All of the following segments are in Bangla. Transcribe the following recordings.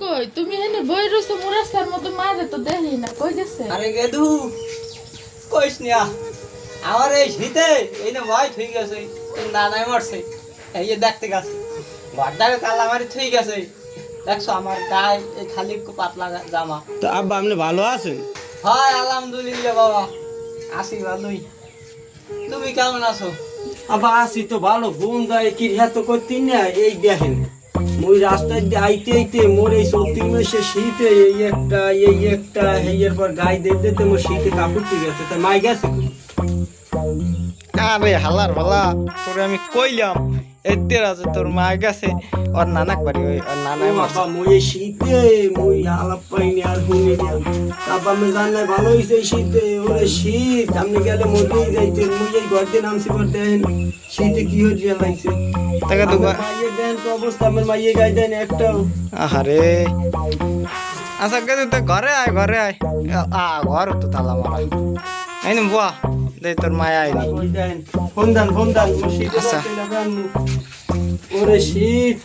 কই? তুমি এনে বই রইছো মুরাস্তার মতো মারে তো দেখি না কই গেছে আরে গেদু কইস নিয়া আমার এই শীতে এই না ভয় ঠিক গেছে নানাই মরছে এই যে দেখতে গেছে। ঘরটাকে তালা মারি ঠিক গেছে দেখছ আমার গায়ে এই খালি একটু পাতলা জামা। তো আব্বা আপনি ভালো আছেন? হয় আলহামদুলিল্লাহ বাবা আসি ভালোই। তুমি কেমন আছো? আব্বা আছি তো ভালো বোন যায় কি হ্যাঁ তো করতেই না এই দেখেন। মুই রাস্তায় আইতে আইতে মোর এই সত্যি মাসে শীতে এই একটা এই একটা হেয়ের পর গায়ে দেখতে দেখতে মোর শীতে কাপড় ঠিক আছে তা মাই গেছে? আরে হালার ভালা তোরে আমি কইলাম এতে আছে তোর মা গেছে ওর নানাক বাড়ি ওই ওর বাবা মুই এই শীতে মুই আলাপ পাইনি আর হুনে তারপর আমি জানলাই ভালো এই শীতে ওরে শীত আপনি গেলে মরেই যাইতেন মুই এই ঘর দিয়ে নামছি শীতে কি হচ্ছে লাগছে তাকে তো দেন তো অবস্থা আমার মাইয়ে গাই দেন একটাও। আহারে। আচ্ছা গেছে তো ঘরে আয় ঘরে আয়। আ ঘর তো তালা মারা। আইনি বুয়া দে তোর মায়া আইনি ফোন দেন ফোন দেন আচ্ছা। ওরে শীত।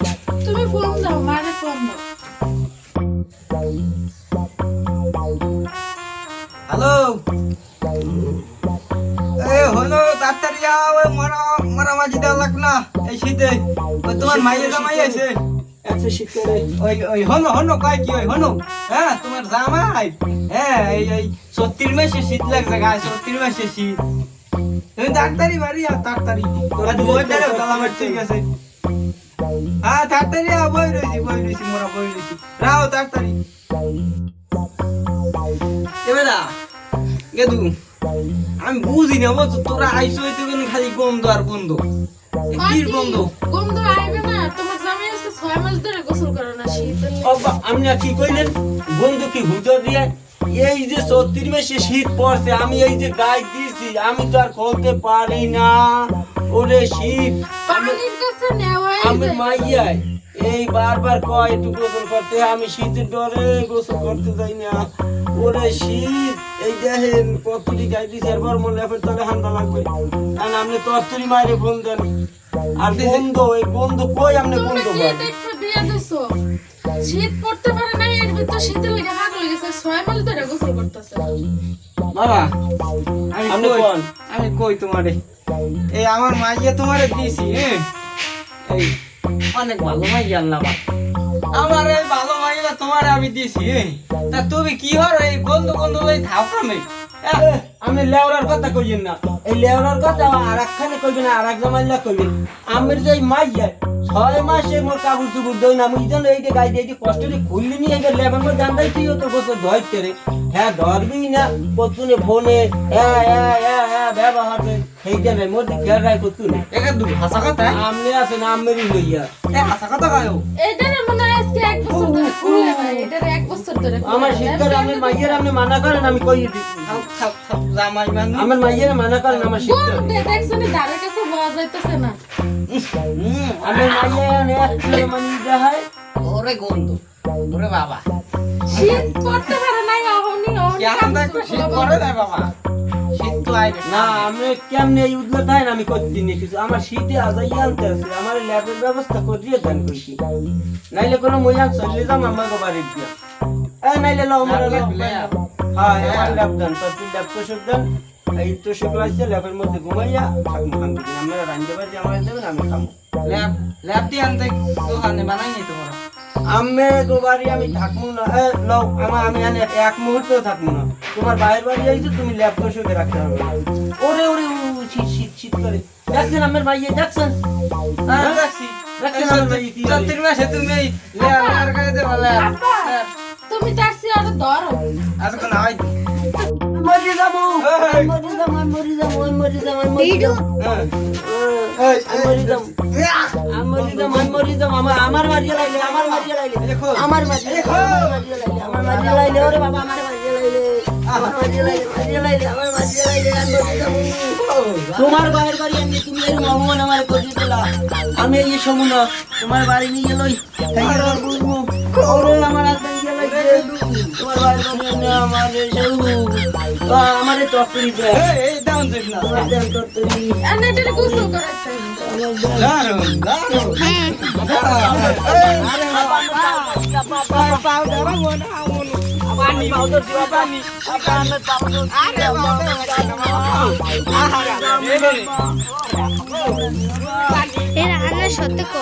তুমি ফোন দাও মারে ফোন দাও। হ্যালো? এ হলো তাড়াতাড়ি যাও ওই মারা। দেওয়া লাগবে না এই শীতে। ওই তোমার মাইয়ে জামাই আছে। একশো শীত। করে ওই ওই হনো হনো কয় কি ওই হনো? হ্যাঁ তোমার জামাই। হ্যাঁ এই এই সত্তর মাসে শীত লাগছে গায়ে সত্তর মাসে শীত। তুমি তাড়াতাড়ি বাড়ি যাও তাড়াতাড়ি। তোরা তো বই দাঁড়াও তাহলে আমার ঠিক আছে। হ্যাঁ তাড়াতাড়ি আও বই রয়েছি বই রয়েছি মোরা বই রয়েছি। রাও তাড়াতাড়ি। এবার গেদু আমি বুঝি না বুঝছ তোরা আইসো হইতে গন্ধ আর গন্ধ এ কি গন্ধ গন্ধ আইবে না তোমার জামাই আজকে ছয় মাস ধরে গোসল করে না শীত আপনি কি কইলেন? বন্ধু কি হুজর দিয়ে? এই যে সত্তর মাসে শীত পড়ছে আমি এই যে গায়ে দিয়েছি আমি তো আর করতে পারি না। ওরে শীত আমি মাইয়াই এই বারবার কয় একটু গোসল করতে আমি শীতের ডরে গোসল করতে যাই না। ওরে শীত এই দেখেন কতটি গাই দিছে? এরপর মনে এবার তাহলে হান্দা লাগবে। আর আপনি তরতরি মাইরে ফোন দেন। আর বন্ধ এই বন্ধ কই আপনি বন্ধ করেন শীত পড়তে পারে না এর ভিতর শীতের লেগে লেগেছে ছয় মাস ধরে গোসল করতেছে। বাবা আমি কই? আমি কই তোমারে? এই আমার মাইয়া তোমারে দিছি। হ্যাঁ এই অনেক ভালো মাইয়া আনলাম আমার এই ভালো মাইয়া তোমারে আমি দিছি হ্যাঁ তা তুমি কি হর এই বন্ধু বন্ধু লই থাও কামে? আমি লেওরার কথা কইেন না। এই লেওরার কথা আর একখানে কইবেন আর এক জামাইলা কইবেন আমার যে এই মাইয়া ছয় মাসে মোর কাপড় চুপুর দই না আমি ইজন এই যে গাই দিয়ে কষ্ট করে খুললি নিয়ে এবার লেবার মধ্যে জানদাই তুই তো বসে ধরতে রে। হ্যাঁ ধরবি না কতুনে ফোনে হ্যাঁ হ্যাঁ হ্যাঁ হ্যাঁ ব্যবহার সেই খেয়াল দু ভাষা কথা? আমনে আছেন আমেরই লইয়া। এ ভাষা কথা কয়ো এটার মনে হয় আজকে এক বছর ধরে বছর ধরে আমার শীতকালে আপনার মাইয়ের আপনি মানা করেন আমি কই জামাই আমার মাইয়ের মানা করেন আমার শীতকালে দেখছ নি ধারের কাছে বলা যাইতেছে না। হুম আমার মাইয়া এক মানি দেখায় ওরে গন্ধ ওরে বাবা। শীত পড়তে পারে নাই অহনি অহনি কেমন দেখো শীত করে দেয় বাবা। শীত তো আইবে না আমি কেমনে এই উদ্যোগ আমি করতে নিয়ে কিছু আমার শীতে আজাই আনতে আছে আমার ল্যাবের ব্যবস্থা করিয়ে দেন কইছি নাইলে কোনো মহিলা চলে যাম আমার বাড়ি দিয়া এ নাইলে লাও আমার ল্যাব, হ্যাঁ আমার ল্যাব দেন তো তুই ল্যাব তোষক দেন। এই তোষক লাগছে ল্যাবের মধ্যে ঘুমাইয়া থাকব খান দিন আমরা রান্ধতে পারি আমার দেবেন আমি খাব ল্যাব ল্যাব দিয়ে আনতে দোকানে বানাই নি তোমরা আমি গো আমি থাকব না। লও আমার আমি এক মুহূর্ত থাকব না। তোমার বাইরের বাড়ি আইছো তুমি ল্যাব তোষকে রাখতে হবে। ওরে ওরে শীত শীত শীত করে। দেখছেন আমার মাইয়ে দেখছেন? হ্যাঁ হ্যাঁ? দেখছি। দেখছেন আমার মাইয়ে কি মাসে তুমি এই আর করে দেবো ল্যাব তুমি আমি মরি যাব আমি মরি যাব আমার তোমার বাহির বাড়ি আমি তুমি এর অপমান আমার করে দিলা আমি এই সমুন তোমার বাড়ি নিয়ে লই আমার তোমার বাড়ি বাড়ি আমার সেউ আমারে তরকারি এই এই দেখ না? আমার দেন তরকারি। এনে এটার গোসল করাচ্ছে আমার দেন দারুণ দারুণ আরে বাবা পাও ধরো মনে আমন পানি পাউডার দিবা পানি আপনার পাউডার আরে পাউডার লাগাই না সত্যি কো